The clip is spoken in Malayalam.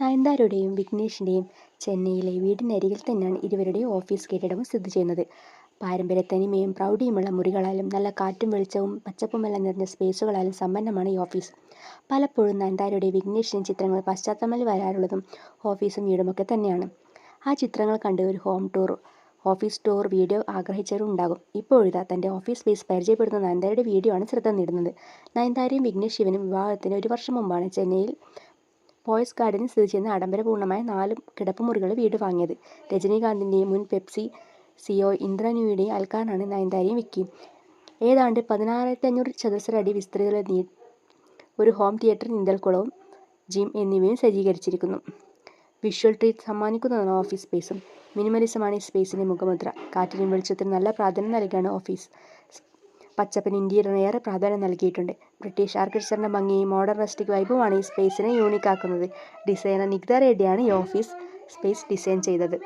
നയൻതാരയുടെയും വിഘ്നേഷിന്റെയും ചെന്നൈയിലെ വീടിനരികിൽ തന്നെയാണ് ഇരുവരുടെയും ഓഫീസ് കെട്ടിടവും സ്ഥിതി ചെയ്യുന്നത്. പാരമ്പര്യ തനിമയും പ്രൗഢിയുമുള്ള മുറികളാലും നല്ല കാറ്റും വെളിച്ചവും പച്ചപ്പുമെല്ലാം നിറഞ്ഞ സ്പേസുകളാലും സമ്പന്നമാണ് ഈ ഓഫീസ്. പലപ്പോഴും നയൻതാരയുടെ വിഘ്നേഷിന്റെ ചിത്രങ്ങൾ പശ്ചാത്തലമായി വരാറുള്ളതും ഓഫീസും വീടുമൊക്കെ തന്നെയാണ്. ആ ചിത്രങ്ങൾ കണ്ട് ഒരു home tour, office tour video ആഗ്രഹിച്ചവരും ഉണ്ടാകും. ഇപ്പോഴിതാ തന്റെ ഓഫീസ് സ്പേസ് പരിചയപ്പെടുന്ന നയൻതാരയുടെ വീഡിയോ ആണ് ശ്രദ്ധ നേടുന്നത്. നയൻതാരയും വിഘ്നേഷ് ശിവനും വിവാഹത്തിന് ഒരു വർഷം മുമ്പാണ് ചെന്നൈയിൽ പോയസ് ഗാർഡനിൽ സ്ഥിതി ചെയ്യുന്ന ആഡംബരപൂർണമായ നാല് കിടപ്പുമുറികൾ വീട് വാങ്ങിയത്. രജനീകാന്തിന്റെയും മുൻ പെപ്സി സിഒ ഇന്ദ്രനുയുടെയും അൽക്കാരനാണ് നയൻതാരയും വിക്കി ഏതാണ്ട് പതിനാറായിരത്തി അഞ്ഞൂറ് ചതുരശ്ര അടി വിസ്തൃതിയിൽ ഒരു ഹോം തിയേറ്റർ, നീന്തൽക്കുളവും ജിം എന്നിവയും സജ്ജീകരിച്ചിരിക്കുന്നു. വിഷ്വൽ ട്രീറ്റ് സമ്മാനിക്കുന്നതാണ് ഓഫീസ് സ്പേസും. മിനിമലിസമാണ് ഈ സ്പേസിന്റെ മുഖമുദ്ര. കാറ്റിനും വെളിച്ചത്തിനും നല്ല പ്രാധാന്യം നൽകിയാണ് ഓഫീസ് പച്ചപ്പിന് ഇന്ത്യയിൽ ഏറെ പ്രാധാന്യം നൽകിയിട്ടുണ്ട്. ബ്രിട്ടീഷ് ആർക്കിടെക്ചറിന്റെ ഭംഗിയും മോഡേൺ റസ്റ്റിക് വൈബുമാണ് ഈ സ്പേസിനെ യൂണിക് ആക്കുന്നത്. ഡിസൈനർ നിഗ്ധ റെഡ്ഡിയാണ് ഈ ഓഫീസ് സ്പേസ് ഡിസൈൻ ചെയ്തത്.